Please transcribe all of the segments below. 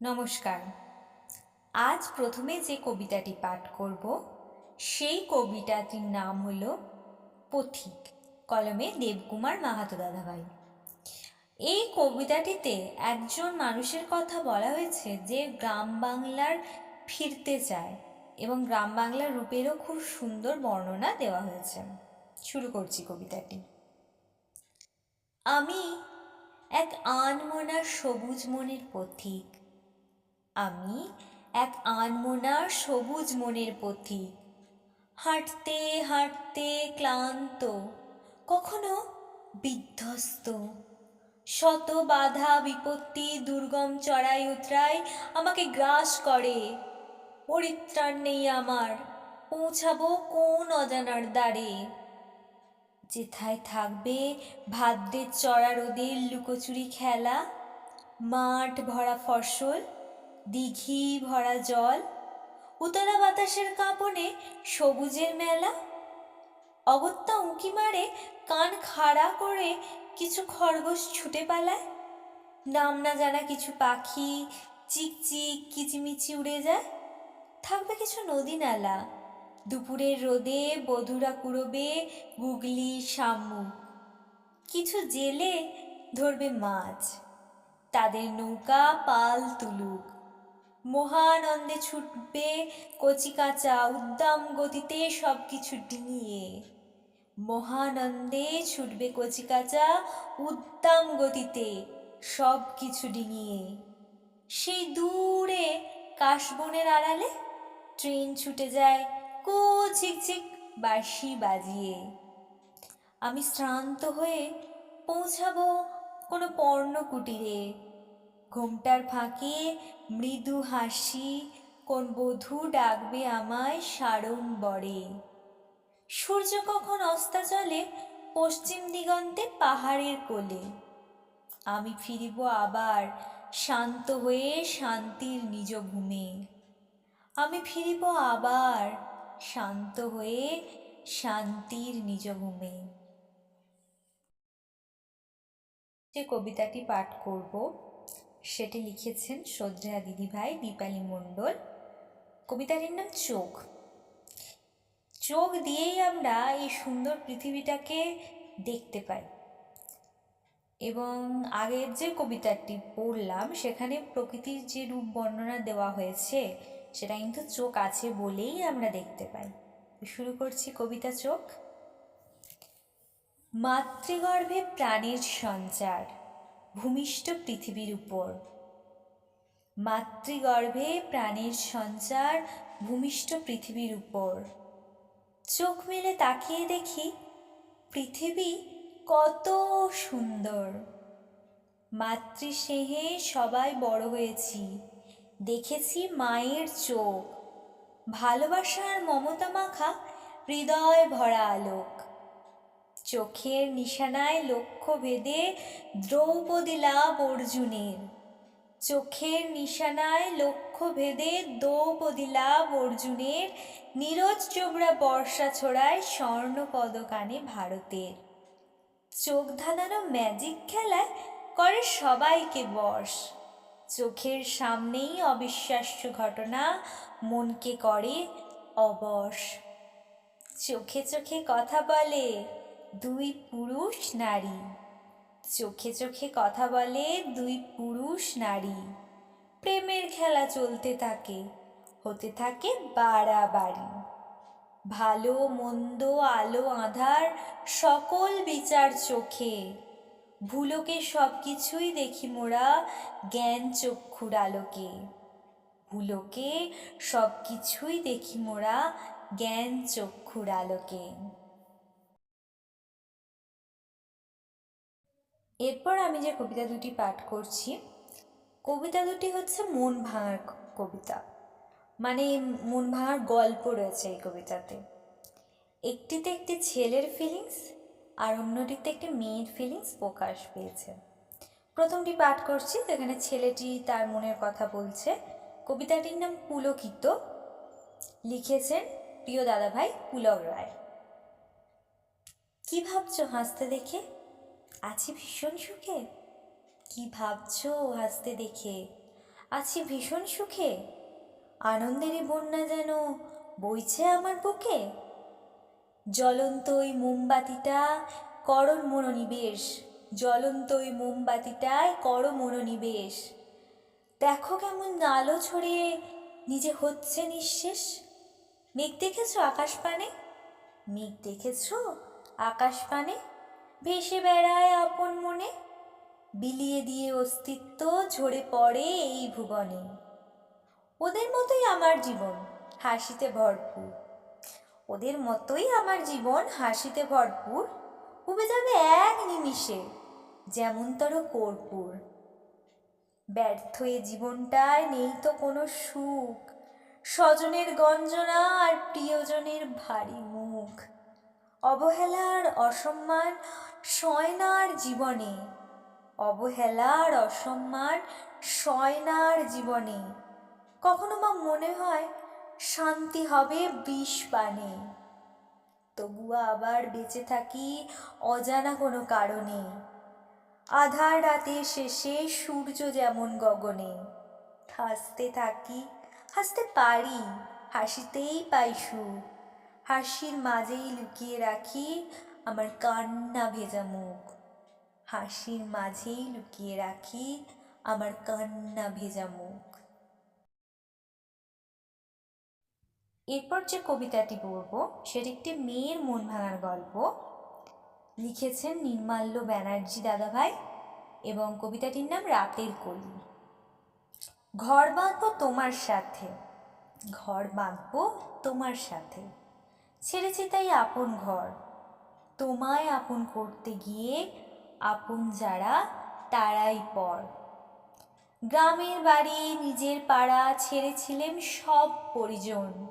নমস্কার। আজ প্রথমে যে কবিতাটি পাঠ করব, সেই কবিতাটির নাম হল পথিক, কলমে দেবকুমার মাহাতো দাদাভাই। এই কবিতাটিতে একজন মানুষের কথা বলা হয়েছে যে গ্রাম বাংলার ফিরতে চায় এবং গ্রাম বাংলার রূপেরও খুব সুন্দর বর্ণনা দেওয়া হয়েছে। শুরু করছি কবিতাটি। আমি এক আনমনা সবুজ মনের পথিক আমি এক আনমনার সবুজ মনের পথিক হাঁটতে হাঁটতে ক্লান্ত, কখনো বিধ্বস্ত। শত বাধা বিপত্তি দুর্গম চড়াই উতরাই আমাকে গ্রাস করে। পরিত্রাণ নেই আমার, পৌঁছাবো কোন অজানার দ্বারে? যেথায় থাকবে ভাদ্রের চড়া রোদের লুকোচুরি খেলা? মাঠ ভরা ফসল? দিঘি ভরা জল, উতলা বাতাসের কাঁপনে সবুজের মেলা, অগত্যা উঁকি মারে কান খাড়া করে কিছু খরগোশ ছুটে পালায়, নাম না জানা কিছু পাখি চিকচিক কিচিমিচি উড়ে যায়, থাকবে কিছু নদী নালা, দুপুরের রোদে বধুরা কুড়োবে গুগলি শামুক, কিছু জেলে ধরবে মাছ, তাদের নৌকা পাল তুলুক। মহানন্দে ছুটবে কচি কাঁচা উদ্দাম গতিতে সব কিছু ডিঙিয়ে। মহানন্দে ছুটবে কচি কাঁচা উদ্দাম গতিতে সব কিছু ডিঙিয়ে। সেই দূরে কাশবনের আড়ালে ট্রেন ছুটে যায় কো ঝিকঝিক বাঁশি বাজিয়ে। আমি শ্রান্ত হয়ে পৌঁছাবো কোনো পর্ণ কুটিরে ঘোমটার ফাঁকে মৃদু হাসি, কোন বধূ ডাকবে আমায় সাড়ম্বরে। সূর্য কখন অস্তাচলে পশ্চিম দিগন্তে পাহাড়ের কোলে। আমি ফিরিব আবার, শান্ত হয়ে শান্তির নিজ ভূমে আমি ফিরিব আবার, শান্ত হয়ে শান্তির নিজ ভূমে যে কবিতাটি পাঠ করব সেটি লিখেছেন শ্রদ্ধা দিদিভাই দীপালি মণ্ডল। কবিতাটির নাম চোখ। চোখ দিয়েই আমরা এই সুন্দর পৃথিবীটাকে দেখতে পাই। এবং আগের যে কবিতাটি পড়লাম, সেখানে প্রকৃতির যে রূপ বর্ণনা দেওয়া হয়েছে, সেটা কিন্তু চোখ আছে বলেই আমরা দেখতে পাই। শুরু করছি কবিতা চোখ। মাতৃগর্ভে প্রাণীর সঞ্চার। ভূমিষ্ঠ পৃথিবীর উপর। মাতৃগর্ভে প্রাণের সঞ্চার ভূমিষ্ঠ পৃথিবীর উপর। চোখ মেলে তাকিয়ে দেখি পৃথিবী কত সুন্দর। মাতৃস্নেহে সবাই বড় হয়েছি। দেখেছি মায়ের চোখ। ভালোবাসা আর মমতা মাখা হৃদয় ভরা আলোক। চোখের নিশানায় লক্ষ্য ভেদে দ্রৌপদী লাভ অর্জুনের। চোখের নিশানায় লক্ষ্য ভেদে দ্রৌপদী লাভ অর্জুনের নীরজ চোবড়া বর্ষা ছড়ায় স্বর্ণ পদকানে ভারতের। চোখ ধাঁধানো ম্যাজিক খেলায় করে সবাইকে বশ। চোখের সামনেই অবিশ্বাস্য ঘটনা, মনকে করে অবশ। চোখে চোখে কথা বলে। দুই পুরুষ নারী। চোখে চোখে কথা বলে দুই পুরুষ নারী। প্রেমের খেলা চলতে থাকে, হতে থাকে বাড়াবাড়ি। ভালো, মন্দ, আলো, আধার সকল বিচার চোখে। ভুলোকে সব কিছুই দেখি মোরা জ্ঞান চক্ষুর আলোকে। ভুলোকে সব কিছুই দেখি মোরা জ্ঞান চক্ষুর আলোকে। এরপর আমি যে কবিতা দুটি পাঠ করছি, কবিতা দুটি হচ্ছে মন ভাঙার কবিতা। মানে মন ভাঙার গল্প রয়েছে এই কবিতাতে। একটিতে একটি ছেলের ফিলিংস আর অন্যটিতে একটি মেয়ের ফিলিংস প্রকাশ পেয়েছে। প্রথমটি পাঠ করছি, যেখানে ছেলেটি তার মনের কথা বলছে। কবিতাটির নাম পুলকিত। লিখেছেন প্রিয় দাদাভাই পুলক রায়। কী ভাবছ হাসতে দেখে? আছি ভীষণ সুখে? কি ভাবছ হাসতে দেখে? আছি ভীষণ সুখে? আনন্দেরই বন্যা যেন বইছে আমার বুকে? জ্বলন্ত ওই মোমবাতিটা করণ মনোনিবেশ। জ্বলন্ত ওই মোমবাতিটায় কর মনোনিবেশ। দেখো কেমন আলো ছড়িয়ে নিজে হচ্ছে নিঃশেষ। মেঘ দেখেছ আকাশ পানে মেঘ দেখেছ আকাশ পানে ভেসে বেড়ায় আপন মনে। বিলিয়ে দিয়ে অস্তিত্ব ঝরে পড়ে এই ভুবনে। ওদের মতোই আমার জীবন, হাসিতে ভরপুর। ওদের মতোই আমার জীবন, হাসিতে ভরপুর। উবে যাবে এক নিমিষে, যেমনতর কর্পূর। ব্যর্থ এ জীবনটায় নেই তো কোনো সুখ। স্বজনের গঞ্জনা আর প্রিয়জনের ভারী মুখ। অবহেলার, অসম্মান সয়নার জীবনে। অবহেলার অসম্মান সয়নার জীবনে। কখনো বা মনে হয় শান্তি হবে বিষ পানে। তবুও আবার বেঁচে থাকি অজানা কোনো কারণে। আধার রাতের শেষে সূর্য যেমন গগনে। হাসতে থাকি, হাসতে পারি, হাসিতেই পাই সুর হাসির মাঝেই লুকিয়ে রাখি আমার কান্না ভেজা মুখ। হাসির মাঝেই লুকিয়ে রাখি আমার কান্না ভেজা মুখ। এরপর যে কবিতাটি পড়ব, সেটি একটি মেয়ের মন ভাঙার গল্প। লিখেছেন নির্মাল্য ব্যানার্জি দাদাভাই এবং কবিতাটির নাম রাতের কলি। ঘর বাঁধবো তোমার সাথে, ঘর বাঁধবো তোমার সাথে। ছেড়েছি তাই আপন ঘর তোমায় আপন করতে গিয়ে আপন যারা, তারাই পর। গ্রামের বাড়ি নিজের পাড়া ছেড়েছিলেন সব পরিজন।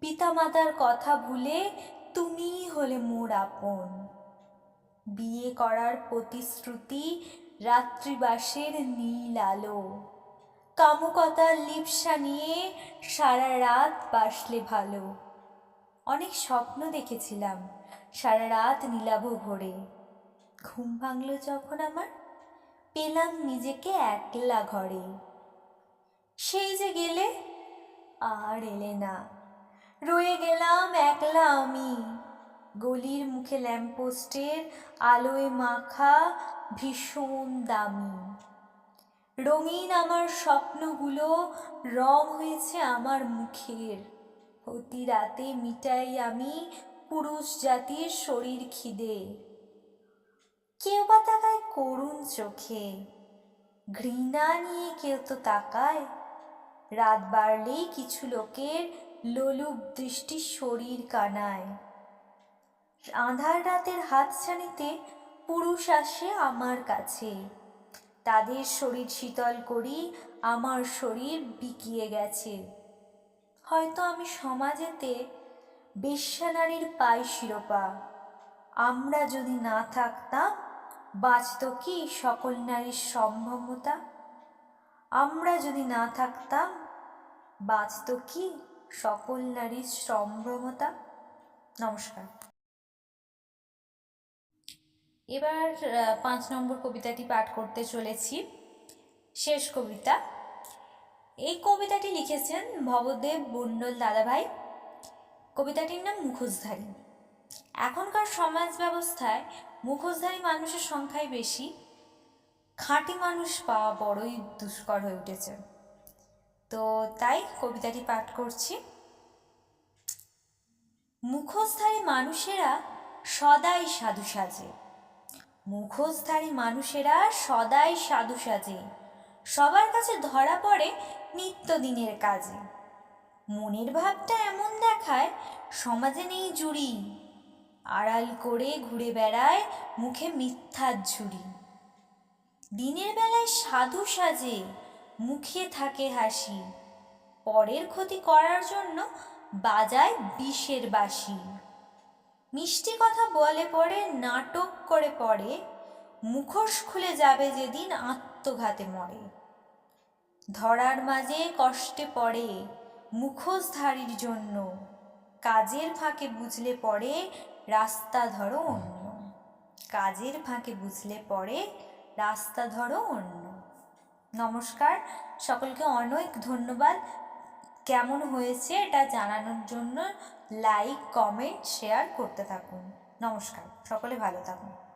পিতামাতার কথা ভুলে তুমিই হলে মোর আপন। বিয়ে করার প্রতিশ্রুতি রাত্রিবাসের নীল আলো। কামুকতার লিপসা নিয়ে সারা রাত বাসলে ভালো। অনেক স্বপ্ন দেখেছিলাম, সারা রাত নীলাভ ভরে। ঘুম ভাঙল যখন আমার, পেলাম নিজেকে একলা ঘরে। সেই যে গেলে আর এলে না। রয়ে গেলাম একলা আমি, গলির মুখে ল্যাম্পপোস্টের আলোয় মাখা ভীষণ দামি। রঙিন আমার স্বপ্নগুলো রং হয়েছে আমার মুখের। অতি রাতে মিটাই আমি পুরুষ জাতির শরীর খিদে। কেউ বা তাকায় করুণ চোখে। ঘৃণা নিয়ে কেউ তো তাকায়। রাত বাড়লেই কিছু লোকের লোলুপ দৃষ্টি শরীর কানায়। আঁধার রাতের হাতছানিতে পুরুষ আসে আমার কাছে। তাদের শরীর শীতল করি আমার শরীর বিকিয়ে গেছে। হয়তো আমি সমাজেতে বেশ্যানারীর পাই শিরোপা। আমরা যদি না থাকতাম, বাঁচত কি সকল নারীর সম্ভবতা? আমরা যদি না থাকতাম, বাঁচত কি সকল নারীর সম্ভ্রমতা? নমস্কার। এবার পাঁচ নম্বর কবিতাটি পাঠ করতে চলেছি। শেষ কবিতা এই কবিতাটি লিখেছেন ভবদেব মণ্ডল দাদাভাই। কবিতাটির নাম মুখোশধারী। এখনকার সমাজ ব্যবস্থায় মুখোশধারী মানুষের সংখ্যাই বেশি। খাঁটি মানুষ পাওয়া বড়ই দুষ্কর হয়ে উঠেছে। তো তাই কবিতাটি পাঠ করছি। মুখোশধারী মানুষেরা সদাই সাধু সাজে। মুখোশধারী মানুষেরা সদাই সাধু সাজে। সবার কাছে ধরা পড়ে নিত্যদিনের কাজে। মনের ভাবটা এমন দেখায়, সমাজে নেই জুড়ি। আড়াল করে ঘুরে বেড়ায় মুখে মিথ্যার ঝুড়ি। দিনের বেলায় সাধু সাজে, মুখে থাকে হাসি। পরের ক্ষতি করার জন্য বাজায় বিষের বাঁশি। মিষ্টি কথা বলে পড়ে, নাটক করে পড়ে, মুখোশ খুলে যাবে যেদিন আত্মঘাতে মরে। ধরার মাঝে কষ্টে পড়ে, মুখোশধারীর জন্য। কাজের ফাঁকে বুঝলে পড়ে, রাস্তা ধরো অন্য। কাজের ফাঁকে বুঝলে পড়ে, রাস্তা ধরো অন্য। নমস্কার, সকলকে অনেক ধন্যবাদ। কেমন হয়েছে এটা জানানোর জন্য লাইক কমেন্ট শেয়ার করতে থাকুন। নমস্কার, সকলে ভালো থাকুন।